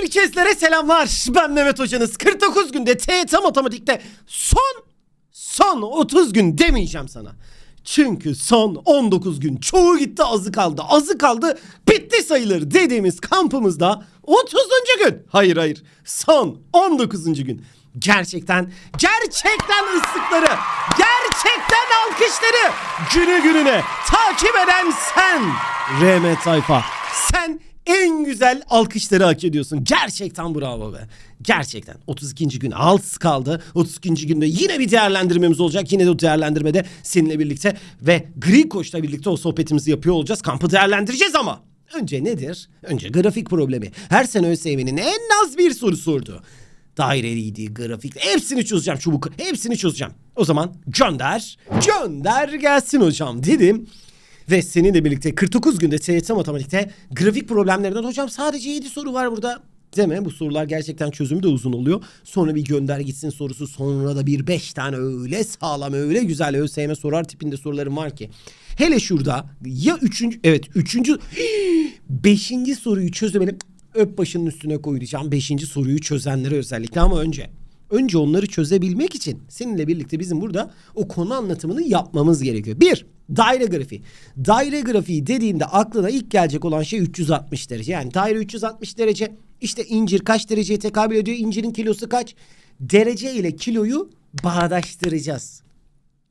Herkeslere selamlar. Ben Mehmet Hocanız. 49 günde TYT Matematik'te son son 30 gün demeyeceğim sana. Çünkü son 19 gün çoğu gitti azı kaldı. Azı kaldı bitti sayılır dediğimiz kampımızda 30. gün. Hayır hayır son 19. gün. Gerçekten gerçekten ıslıkları gerçekten alkışları günü gününe takip eden sen RM Tayfa sen en güzel alkışları hak ediyorsun. Gerçekten bravo be. Gerçekten. 32. gün az kaldı. 32. günde yine bir değerlendirmemiz olacak. Yine de o değerlendirmede seninle birlikte ve Gri Koç'la birlikte o sohbetimizi yapıyor olacağız. Kampı değerlendireceğiz ama. Önce nedir? Önce grafik problemi. Her sene ÖSYM'nin en az bir soru sordu. Daireliydi, grafik. Hepsini çözeceğim çubuk. Hepsini çözeceğim. O zaman gönder. Gönder gelsin hocam dedim. Ve seninle birlikte 49 günde TYT Matematik'te grafik problemlerinden hocam sadece 7 soru var burada. Deme bu sorular gerçekten çözümü de uzun oluyor. Sonra bir gönder gitsin sorusu sonra da bir 5 tane öyle sağlam öyle güzel ÖSYM sorar tipinde sorularım var ki. Hele şurada ya 3. evet 3. 5. soruyu çözemedim. Öp başının üstüne koyacağım 5. soruyu çözenlere özellikle ama önce Önce onları çözebilmek için seninle birlikte bizim burada o konu anlatımını yapmamız gerekiyor. Bir, daire grafiği. Daire grafiği dediğimde aklına ilk gelecek olan şey 360 derece. Yani daire 360 derece. İşte incir kaç dereceye tekabül ediyor? İncirin kilosu kaç? Derece ile kiloyu bağdaştıracağız.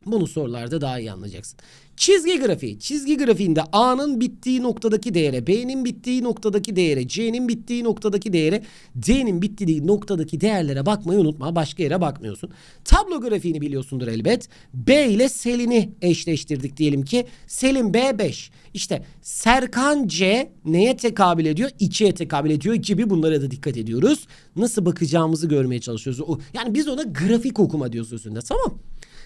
Bunu sorularda daha iyi anlayacaksın. Çizgi grafiği. Çizgi grafiğinde A'nın bittiği noktadaki değere, B'nin bittiği noktadaki değere, C'nin bittiği noktadaki değere, D'nin bittiği noktadaki değerlere bakmayı unutma. Başka yere bakmıyorsun. Tablo grafiğini biliyorsundur elbet. B ile Selin'i eşleştirdik diyelim ki. Selin B 5. İşte Serkan C neye tekabül ediyor? 2'ye tekabül ediyor gibi bunlara da dikkat ediyoruz. Nasıl bakacağımızı görmeye çalışıyoruz. Yani biz ona grafik okuma diyoruz sözünde tamam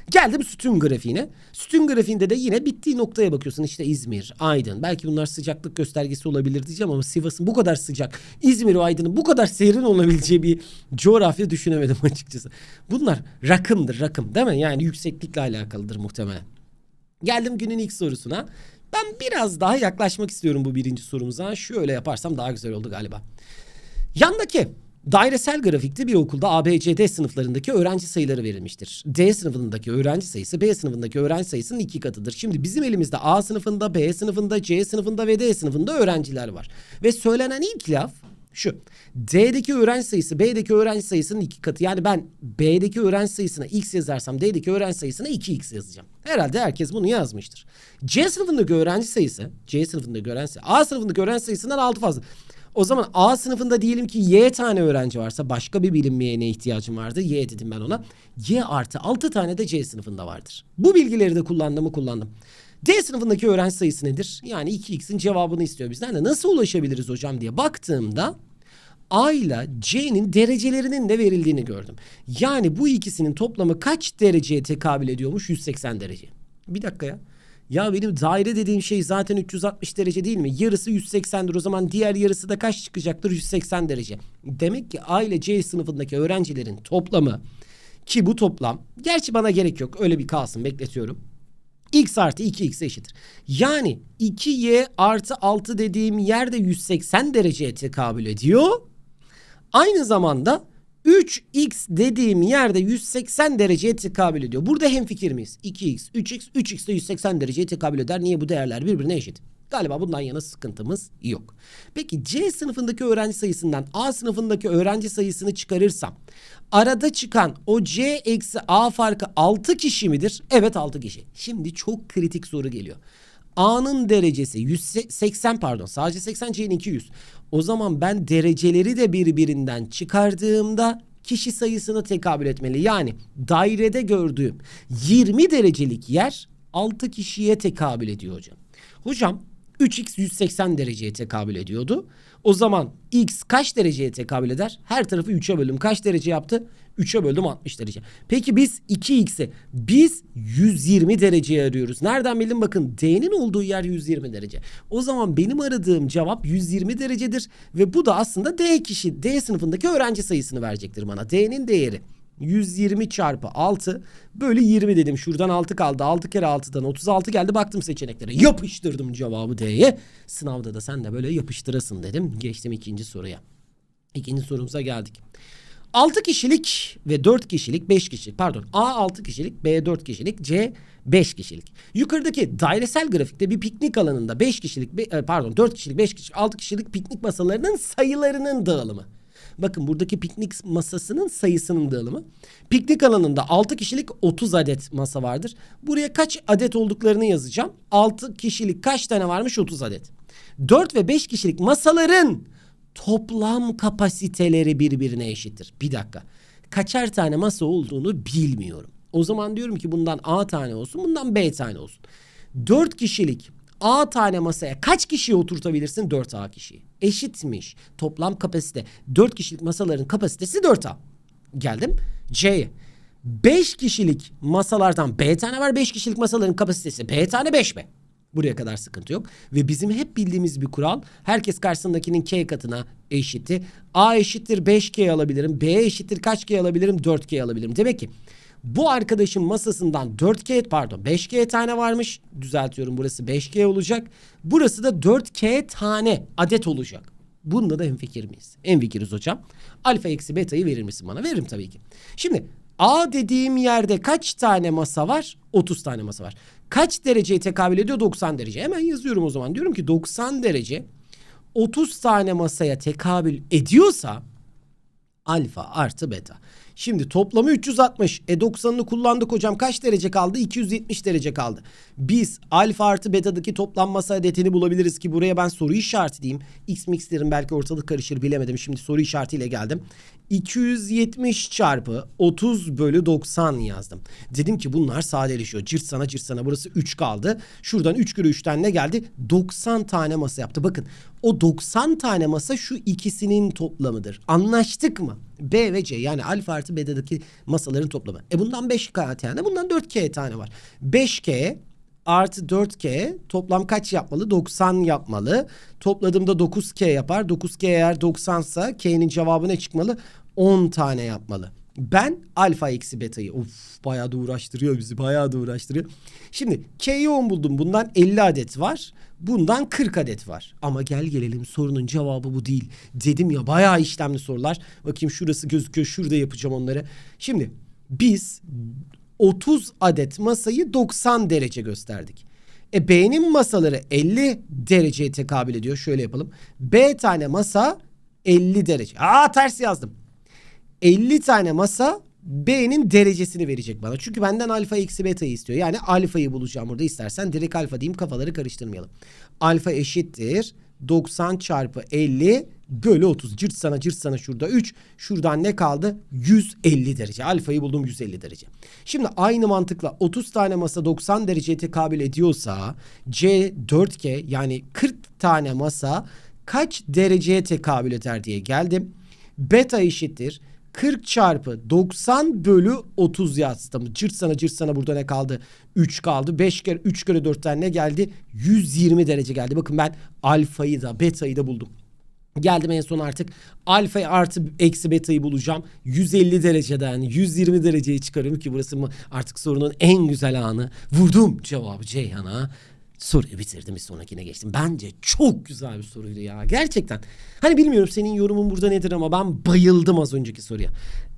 Geldim sütun grafiğine. Sütun grafiğinde de yine bittiği noktaya bakıyorsun. İşte İzmir, Aydın. Belki bunlar sıcaklık göstergesi olabilir diyeceğim ama Sivas'ın bu kadar sıcak, İzmir ve Aydın'ın bu kadar serin olabileceği bir coğrafya düşünemedim açıkçası. Bunlar rakımdır, rakım değil mi? Yani yükseklikle alakalıdır muhtemelen. Geldim günün ilk sorusuna. Ben biraz daha yaklaşmak istiyorum bu birinci sorumuza. Şöyle yaparsam daha güzel oldu galiba. Yandaki Dairesel grafikte bir okulda ABCD sınıflarındaki öğrenci sayıları verilmiştir. D sınıfındaki öğrenci sayısı B sınıfındaki öğrenci sayısının iki katıdır. Şimdi bizim elimizde A sınıfında, B sınıfında, C sınıfında ve D sınıfında öğrenciler var. Ve söylenen ilk laf şu. D'deki öğrenci sayısı B'deki öğrenci sayısının iki katı. Yani ben B'deki öğrenci sayısına X yazarsam D'deki öğrenci sayısına 2X yazacağım. Herhalde herkes bunu yazmıştır. C sınıfındaki öğrenci sayısı, C sınıfındaki öğrenci sayısı, A sınıfındaki öğrenci sayısından 6 fazla. O zaman A sınıfında diyelim ki Y tane öğrenci varsa başka bir bilinmeyene ihtiyacım vardı. Y dedim ben ona. Y artı 6 tane de C sınıfında vardır. Bu bilgileri de kullandım mı kullandım. D sınıfındaki öğrenci sayısı nedir? Yani 2x'in cevabını istiyor bizden de nasıl ulaşabiliriz hocam diye baktığımda A ile C'nin derecelerinin de verildiğini gördüm. Yani bu ikisinin toplamı kaç dereceye tekabül ediyormuş? 180 derece. Bir dakika ya. Ya benim daire dediğim şey zaten 360 derece değil mi? Yarısı 180'dir o zaman diğer yarısı da kaç çıkacaktır? 180 derece. Demek ki A ile C sınıfındaki öğrencilerin toplamı ki bu toplam gerçi bana gerek yok öyle bir kalsın bekletiyorum. X artı 2x eşittir. Yani 2y artı 6 dediğim yerde 180 dereceye tekabül ediyor. Aynı zamanda 3x dediğim yerde 180 dereceye tekabül ediyor. Burada hemfikir miyiz? 2x, 3x, 3x de 180 dereceye tekabül eder. Niye bu değerler birbirine eşit? Galiba bundan yana sıkıntımız yok. Peki C sınıfındaki öğrenci sayısından A sınıfındaki öğrenci sayısını çıkarırsam arada çıkan o C eksi A farkı 6 kişi midir? Evet 6 kişi. Şimdi çok kritik soru geliyor. A'nın derecesi 180 pardon sadece 80 C'nin 200. O zaman ben dereceleri de birbirinden çıkardığımda kişi sayısını tekabül etmeli. Yani dairede gördüğüm 20 derecelik yer 6 kişiye tekabül ediyor hocam. Hocam 3x 180 dereceye tekabül ediyordu. O zaman x kaç dereceye tekabül eder? Her tarafı 3'e böldüm. Kaç derece yaptı? 3'e böldüm 60 derece. Peki biz 2x'i biz 120 dereceye arıyoruz. Nereden bildim bakın D'nin olduğu yer 120 derece. O zaman benim aradığım cevap 120 derecedir ve bu da aslında D kişi D sınıfındaki öğrenci sayısını verecektir bana. D'nin değeri. 120 çarpı 6 bölü 20 dedim. Şuradan 6 kaldı. 6 kere 6'dan 36 geldi. Baktım seçeneklere. Yapıştırdım cevabı D'ye. Sınavda da sen de böyle yapıştırasın dedim. Geçtim ikinci soruya. İkinci sorumuza geldik. 6 kişilik ve 4 kişilik 5 kişilik pardon A 6 kişilik B 4 kişilik C 5 kişilik. Yukarıdaki dairesel grafikte bir piknik alanında 5 kişilik e, pardon 4 kişilik 5 kişilik 6 kişilik piknik masalarının sayılarının dağılımı. Bakın buradaki piknik masasının sayısının dağılımı. Piknik alanında 6 kişilik 30 adet masa vardır. Buraya kaç adet olduklarını yazacağım. 6 kişilik kaç tane varmış 30 adet. 4 ve 5 kişilik masaların toplam kapasiteleri birbirine eşittir. Bir dakika. Kaçar tane masa olduğunu bilmiyorum. O zaman diyorum ki bundan A tane olsun, bundan B tane olsun. 4 kişilik A tane masaya kaç kişiyi oturtabilirsin? 4A kişiyi. Eşitmiş. Toplam kapasite. 4 kişilik masaların kapasitesi 4A. Geldim C'ye. 5 kişilik masalardan B tane var. 5 kişilik masaların kapasitesi B tane 5B. Buraya kadar sıkıntı yok. Ve bizim hep bildiğimiz bir kural. Herkes karşısındakinin K katına eşitti. A eşittir 5K alabilirim. B eşittir kaç K alabilirim? 4K alabilirim. Demek ki bu arkadaşın masasından 4K pardon 5K tane varmış. Düzeltiyorum burası 5K olacak. Burası da 4K tane adet olacak. Bunda da hemfikir miyiz? Hemfikiriz hocam. Alfa eksi beta'yı verir misin bana? Veririm tabii ki. Şimdi A dediğim yerde kaç tane masa var? 30 tane masa var. Kaç dereceye tekabül ediyor? 90 derece. Hemen yazıyorum o zaman. Diyorum ki 90 derece 30 tane masaya tekabül ediyorsa alfa artı beta. Şimdi toplamı 360. E 90'ını kullandık hocam. Kaç derece kaldı? 270 derece kaldı. Biz alfa artı betadaki toplam masa adetini bulabiliriz ki buraya ben soru işareti diyeyim. X mix derim belki ortalık karışır bilemedim. Şimdi soru işaretiyle geldim. 270 çarpı 30 bölü 90 yazdım. Dedim ki bunlar sadeleşiyor. Cırt sana cırt sana burası 3 kaldı. Şuradan 3 kere 3'ten ne geldi? 90 tane masa yaptı. Bakın o 90 tane masa şu ikisinin toplamıdır. Anlaştık mı? B ve C yani alfa artı B'deki masaların toplamı. E bundan 5K tane bundan 4K tane var. 5K artı 4K toplam kaç yapmalı? 90 yapmalı. Topladığımda 9K yapar. 9K eğer 90 sa K'nin cevabı ne çıkmalı? 10 tane yapmalı. Ben alfa eksi beta'yı of bayağı da uğraştırıyor bizi bayağı da uğraştırıyor. Şimdi K'yi 10 buldum bundan 50 adet var. Bundan 40 adet var. Ama gel gelelim sorunun cevabı bu değil. Dedim ya bayağı işlemli sorular. Bakayım şurası gözüküyor şurada yapacağım onları. Şimdi biz 30 adet masayı 90 derece gösterdik. E B'nin masaları 50 dereceye tekabül ediyor. Şöyle yapalım. B tane masa 50 derece. Aa ters yazdım. 50 tane masa B'nin derecesini verecek bana. Çünkü benden alfa eksi beta'yı istiyor. Yani alfayı bulacağım burada istersen direkt alfa diyeyim kafaları karıştırmayalım. Alfa eşittir 90 çarpı 50 bölü 30. Cırt sana cırt sana şurada 3. Şuradan ne kaldı? 150 derece. Alfayı buldum 150 derece. Şimdi aynı mantıkla 30 tane masa 90 dereceye tekabül ediyorsa C 4K yani 40 tane masa kaç dereceye tekabül eder diye geldim. Beta eşittir 40 çarpı 90 bölü 30 yazdım. Cırt sana cırt sana burada ne kaldı? 3 kaldı. 5 kere 3 kere 4'ten ne geldi? 120 derece geldi. Bakın ben alfayı da betayı da buldum. Geldim en son artık alfa artı eksi beta'yı bulacağım. 150 dereceden 120 dereceye çıkarıyorum ki burası mı artık sorunun en güzel anı. Vurdum cevabı Ceyhan'a. Soruyu bitirdim bir sonrakine geçtim. Bence çok güzel bir soruydu ya. Gerçekten. Hani bilmiyorum senin yorumun burada nedir ama ben bayıldım az önceki soruya.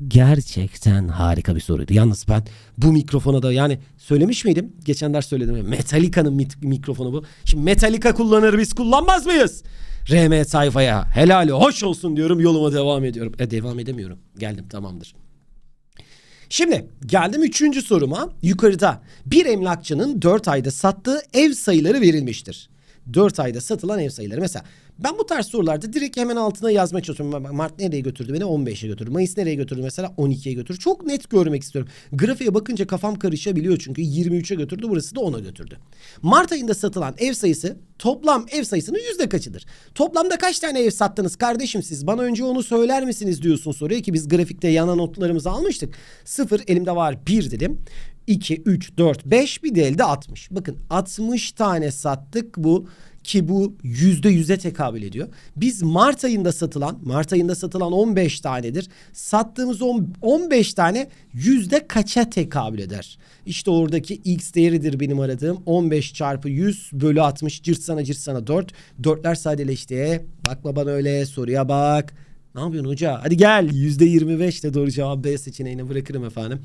Gerçekten harika bir soruydu. Yalnız ben bu mikrofona da yani söylemiş miydim? Geçen ders söyledim. Metallica'nın mikrofonu bu. Şimdi Metallica kullanır biz kullanmaz mıyız? RM sayfaya helali hoş olsun diyorum yoluma devam ediyorum. E devam edemiyorum. Geldim tamamdır. Şimdi geldim üçüncü soruma. Yukarıda bir emlakçının 4 ayda sattığı ev sayıları verilmiştir. 4 ayda satılan ev sayıları. Mesela ben bu tarz sorularda direkt hemen altına yazmaya çalışıyorum. Mart nereye götürdü beni? 15'e götürdü. Mayıs nereye götürdü mesela? 12'ye götürdü. Çok net görmek istiyorum. Grafiğe bakınca kafam karışabiliyor çünkü 23'e götürdü. Burası da 10'a götürdü. Mart ayında satılan ev sayısı toplam ev sayısının yüzde kaçıdır? Toplamda kaç tane ev sattınız kardeşim siz? Bana önce onu söyler misiniz diyorsun soruya ki biz grafikte yana notlarımızı almıştık. 0 elimde var 1 dedim. 2, 3, 4, 5 bir de elde 60. Bakın 60 tane sattık bu ki bu yüzde yüze tekabül ediyor. Biz Mart ayında satılan, Mart ayında satılan 15 tanedir. Sattığımız on- 15 tane yüzde kaça tekabül eder? İşte oradaki x değeridir benim aradığım. 15 çarpı 100 bölü 60 cırt sana cırt sana 4. Dörtler sadeleşti. Bakma bana öyle soruya bak. Ne yapıyorsun hoca? Hadi gel. %25 de doğru cevap B seçeneğine bırakırım efendim.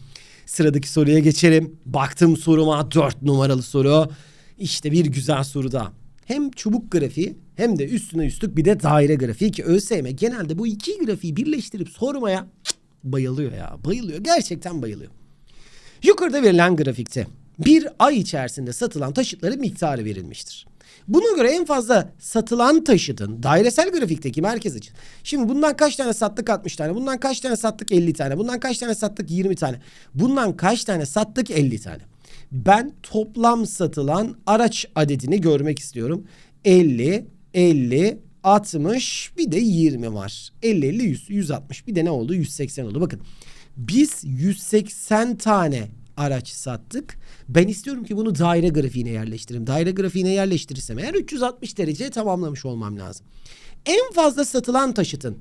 Sıradaki soruya geçelim. Baktım soruma 4 numaralı soru. İşte bir güzel soru da. Hem çubuk grafiği hem de üstüne üstlük bir de daire grafiği ki ÖSYM genelde bu iki grafiği birleştirip sormaya bayılıyor ya. Bayılıyor. Gerçekten bayılıyor. Yukarıda verilen grafikte bir ay içerisinde satılan taşıtların miktarı verilmiştir. Buna göre en fazla satılan taşıtın dairesel grafikteki merkez açı. Şimdi bundan kaç tane sattık 60 tane. Bundan kaç tane sattık 50 tane. Bundan kaç tane sattık 20 tane. Bundan kaç tane sattık 50 tane. Ben toplam satılan araç adedini görmek istiyorum. 50, 50, 60 bir de 20 var. 50, 50, 100, 160 bir de ne oldu? 180 oldu. Bakın biz 180 tane araç sattık. Ben istiyorum ki bunu daire grafiğine yerleştireyim. Daire grafiğine yerleştirirsem eğer 360 dereceye tamamlamış olmam lazım. En fazla satılan taşıtın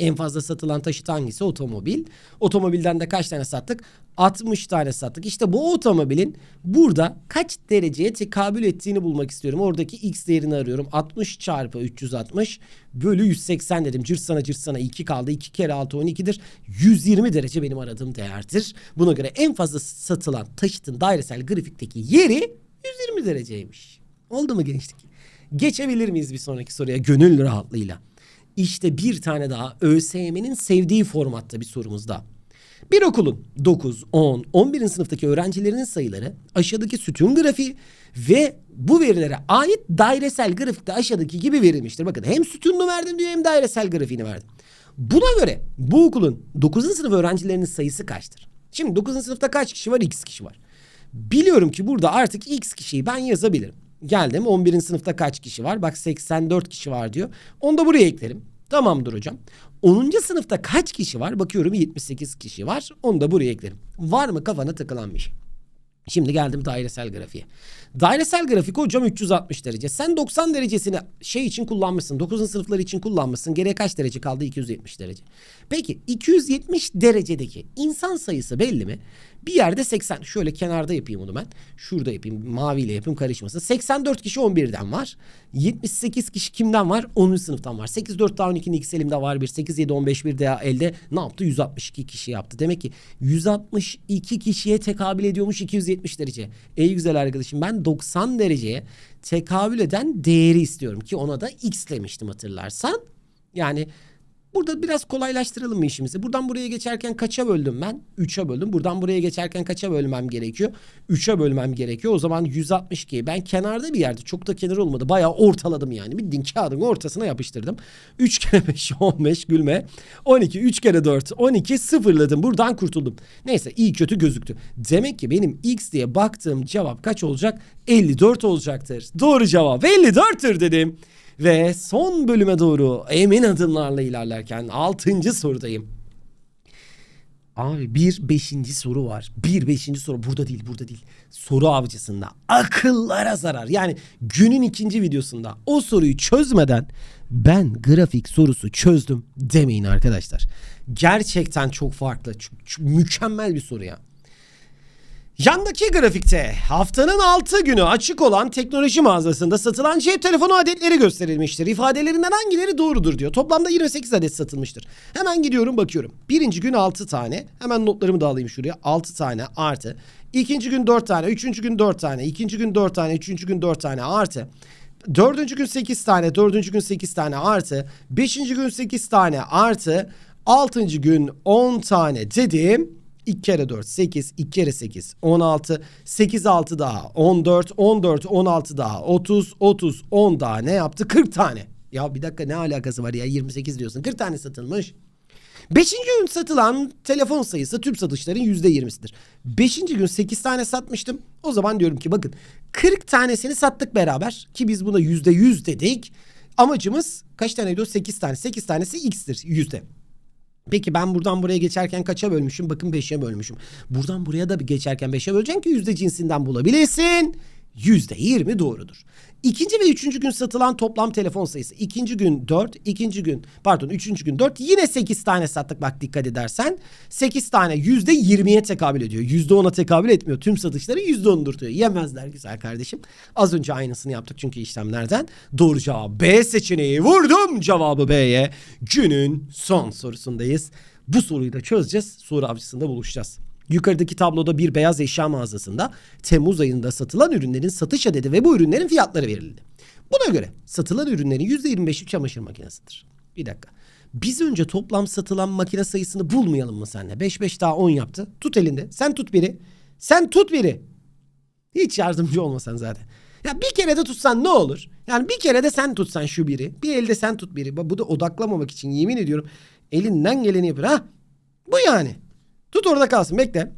en fazla satılan taşıt hangisi? Otomobil. Otomobilden de kaç tane sattık? 60 tane sattık. İşte bu otomobilin burada kaç dereceye tekabül ettiğini bulmak istiyorum. Oradaki x değerini arıyorum. 60 çarpı 360 bölü 180 dedim. Cırsana cırsana 2 kaldı. 2 kere 6 12'dir. 120 derece benim aradığım değerdir. Buna göre en fazla satılan taşıtın dairesel grafikteki yeri 120 dereceymiş. Oldu mu gençlik? Geçebilir miyiz bir sonraki soruya gönül rahatlığıyla? İşte bir tane daha ÖSYM'nin sevdiği formatta bir sorumuz daha. Bir okulun 9, 10, 11. sınıftaki öğrencilerinin sayıları aşağıdaki sütun grafiği ve bu verilere ait dairesel grafikte aşağıdaki gibi verilmiştir. Bakın hem sütunlu verdim diyor hem dairesel grafiğini verdim. Buna göre bu okulun 9. sınıf öğrencilerinin sayısı kaçtır? Şimdi 9. sınıfta kaç kişi var? X kişi var. Biliyorum ki burada artık X kişiyi ben yazabilirim. Geldim 11. sınıfta kaç kişi var? Bak 84 kişi var diyor. Onu da buraya eklerim. Tamamdır hocam. 10. sınıfta kaç kişi var? Bakıyorum 78 kişi var. Onu da buraya eklerim. Var mı kafana takılan bir şey? Şimdi geldim dairesel grafiğe. Dairesel grafik hocam 360 derece. Sen 90 derecesini şey için kullanmışsın. 9. sınıflar için kullanmışsın. Geriye kaç derece kaldı? 270 derece. Peki 270 derecedeki insan sayısı belli mi? Bir yerde 80. Şöyle kenarda yapayım onu ben. Şurada yapayım. Maviyle yapayım karışmasın. 84 kişi 11'den var. 78 kişi kimden var? 10. sınıftan var. 8 4 daha 12'nin ikisi elimde var bir. 8 7 15 bir daha elde. Ne yaptı? 162 kişi yaptı. Demek ki 162 kişiye tekabül ediyormuş 270 derece. Ey güzel arkadaşım ben 90 dereceye tekabül eden değeri istiyorum ki ona da x demiştim hatırlarsan. Yani Burada biraz kolaylaştıralım mı işimizi? Buradan buraya geçerken kaça böldüm ben? 3'e böldüm. Buradan buraya geçerken kaça bölmem gerekiyor? 3'e bölmem gerekiyor. O zaman 162. Ben kenarda bir yerde çok da kenar olmadı. Bayağı ortaladım yani. Bildiğin kağıdın ortasına yapıştırdım. 3 kere 5 15 gülme. 12 3 kere 4 12 sıfırladım. Buradan kurtuldum. Neyse iyi kötü gözüktü. Demek ki benim x diye baktığım cevap kaç olacak? 54 olacaktır. Doğru cevap 54'tür dedim. Ve son bölüme doğru emin adımlarla ilerlerken 6. sorudayım. Abi bir beşinci soru var. Bir beşinci soru burada değil burada değil. Soru avcısında akıllara zarar. Yani günün ikinci videosunda o soruyu çözmeden ben grafik sorusu çözdüm demeyin arkadaşlar. Gerçekten çok farklı. Çok mükemmel bir soru ya. Yandaki grafikte haftanın 6 günü açık olan teknoloji mağazasında satılan cep telefonu adetleri gösterilmiştir. İfadelerinden hangileri doğrudur diyor. Toplamda 28 adet satılmıştır. Hemen gidiyorum bakıyorum. Birinci gün 6 tane. Hemen notlarımı da alayım şuraya. 6 tane artı. İkinci gün 4 tane. Üçüncü gün 4 tane. ikinci gün 4 tane. Üçüncü gün 4 tane artı. Dördüncü gün 8 tane. Dördüncü gün 8 tane artı. Beşinci gün 8 tane artı. Altıncı gün 10 tane dedim. 2 kere 4 8, 2 kere 8 16, 8 6 daha 14, 14 16 daha 30, 30 10 daha ne yaptı? 40 tane. Ya bir dakika ne alakası var ya 28 diyorsun 40 tane satılmış. Beşinci gün satılan telefon sayısı tüm satışların yüzde yirmisidir. Beşinci gün 8 tane satmıştım. O zaman diyorum ki bakın 40 tanesini sattık beraber ki biz buna yüzde yüz dedik. Amacımız kaç taneydi o? 8 tane. 8 tanesi x'tir yüzde. Peki ben buradan buraya geçerken kaça bölmüşüm? Bakın 5'e bölmüşüm. Buradan buraya da bir geçerken 5'e böleceksin ki yüzde cinsinden bulabilesin. %20 doğrudur. İkinci ve üçüncü gün satılan toplam telefon sayısı. İkinci gün 4, ikinci gün pardon üçüncü gün 4 yine 8 tane sattık bak dikkat edersen. 8 tane %20'ye tekabül ediyor. %10'a tekabül etmiyor. Tüm satışları %10'dur diyor. Yemezler güzel kardeşim. Az önce aynısını yaptık çünkü işlemlerden. Doğru cevap B seçeneği. Vurdum cevabı B'ye. Günün son sorusundayız. Bu soruyu da çözeceğiz. Soru avcısında buluşacağız. Yukarıdaki tabloda bir beyaz eşya mağazasında Temmuz ayında satılan ürünlerin satış adedi ve bu ürünlerin fiyatları verildi. Buna göre satılan ürünlerin %25'i çamaşır makinesidir. Bir dakika. Biz önce toplam satılan makine sayısını bulmayalım mı senle? 5 5 daha 10 yaptı. Tut elinde. Sen tut biri. Sen tut biri. Hiç yardımcı olmasan zaten. Ya bir kere de tutsan ne olur? Yani bir kere de sen tutsan şu biri. Bir elde sen tut biri. Bu da odaklamamak için yemin ediyorum. Elinden geleni yapıyor. Ha? Bu yani. Tut orada kalsın bekle.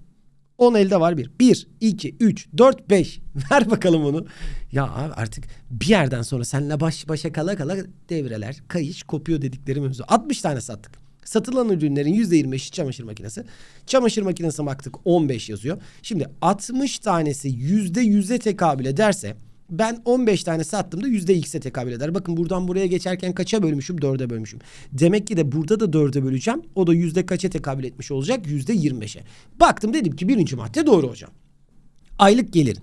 10 elde var bir. 1, 2, 3, 4, 5. Ver bakalım onu. Ya abi artık bir yerden sonra seninle baş başa kala kala devreler, kayış, kopuyor dedikleri mevzu. 60 tane sattık. Satılan ürünlerin %25'i çamaşır makinesi. Çamaşır makinesine baktık 15 yazıyor. Şimdi 60 tanesi %100'e tekabül ederse ben 15 tane sattığımda %x'e tekabül eder. Bakın buradan buraya geçerken kaça bölmüşüm? 4'e bölmüşüm. Demek ki de burada da 4'e böleceğim. O da yüzde kaça tekabül etmiş olacak? %25'e. Baktım dedim ki birinci madde doğru hocam. Aylık gelirin.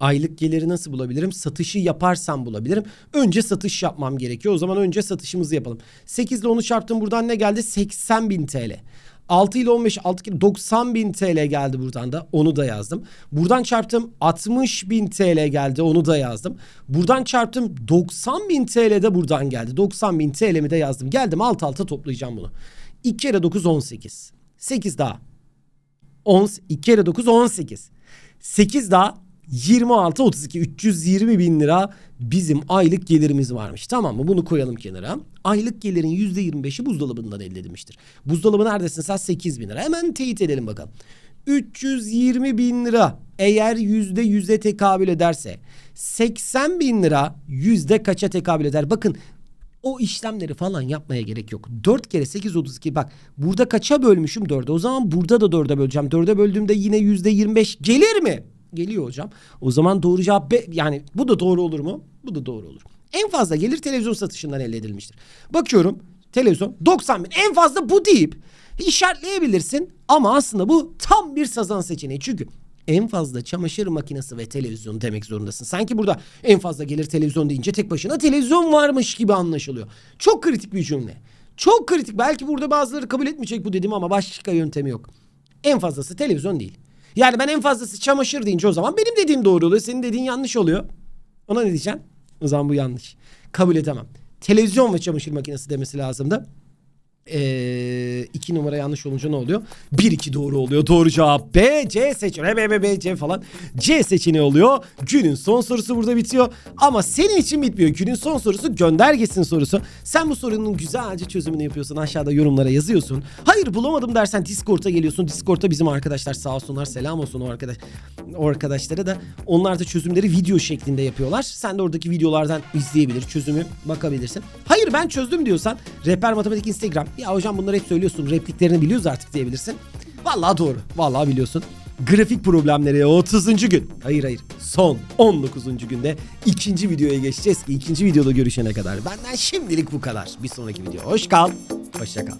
Aylık geliri nasıl bulabilirim? Satışı yaparsam bulabilirim. Önce satış yapmam gerekiyor. O zaman önce satışımızı yapalım. 8 ile 10'u çarptım buradan ne geldi? 80 bin TL. 6 ile 15 6 kere 90 bin TL geldi buradan da onu da yazdım. Buradan çarptım 60 bin TL geldi onu da yazdım. Buradan çarptım 90 bin TL de buradan geldi. 90 bin TL'mi de yazdım. Geldim alt alta toplayacağım bunu. 2 kere 9 18. 8 daha 10, 2 kere 9 18. 8 daha 26 32 320 bin lira bizim aylık gelirimiz varmış. Tamam mı? Bunu koyalım kenara. Aylık gelirin %25'i buzdolabından elde edilmiştir. Buzdolabı neredesin sen? 8 bin lira. Hemen teyit edelim bakalım. 320 bin lira eğer yüzde yüze tekabül ederse 80 bin lira yüzde kaça tekabül eder? Bakın o işlemleri falan yapmaya gerek yok. 4 kere 8 32 bak burada kaça bölmüşüm 4'e o zaman burada da 4'e böleceğim. 4'e böldüğümde yine %25 gelir mi? Geliyor hocam. O zaman doğru cevap B. Yani bu da doğru olur mu? Bu da doğru olur. En fazla gelir televizyon satışından elde edilmiştir. Bakıyorum televizyon 90 bin en fazla bu deyip işaretleyebilirsin ama aslında bu tam bir sazan seçeneği. Çünkü en fazla çamaşır makinesi ve televizyon demek zorundasın. Sanki burada en fazla gelir televizyon deyince tek başına televizyon varmış gibi anlaşılıyor. Çok kritik bir cümle. Çok kritik. Belki burada bazıları kabul etmeyecek bu dediğimi ama başka yöntemi yok. En fazlası televizyon değil. Yani ben en fazlası çamaşır deyince o zaman benim dediğim doğru oluyor. Senin dediğin yanlış oluyor. Ona ne diyeceksin? O zaman bu yanlış. Kabul edemem. Televizyon ve çamaşır makinesi demesi lazımdı. Ee, iki numara yanlış olunca ne oluyor? Bir iki doğru oluyor. Doğru cevap B, C seçeneği. B, B, B, C falan. C seçeneği oluyor. Günün son sorusu burada bitiyor. Ama senin için bitmiyor. Günün son sorusu göndergesin sorusu. Sen bu sorunun güzelce çözümünü yapıyorsun. Aşağıda yorumlara yazıyorsun. Hayır bulamadım dersen Discord'a geliyorsun. Discord'da bizim arkadaşlar sağ olsunlar. Selam olsun o arkadaş. O arkadaşlara da onlar da çözümleri video şeklinde yapıyorlar. Sen de oradaki videolardan izleyebilir, çözümü bakabilirsin. Hayır ben çözdüm diyorsan Rehber Matematik Instagram. Ya hocam bunları hep söylüyorsun. Repliklerini biliyoruz artık diyebilirsin. Vallahi doğru. Vallahi biliyorsun. Grafik problemleri 30. gün. Hayır hayır. Son 19. günde ikinci videoya geçeceğiz ki ikinci videoda görüşene kadar. Benden şimdilik bu kadar. Bir sonraki video. Hoş kal. Hoşça kal.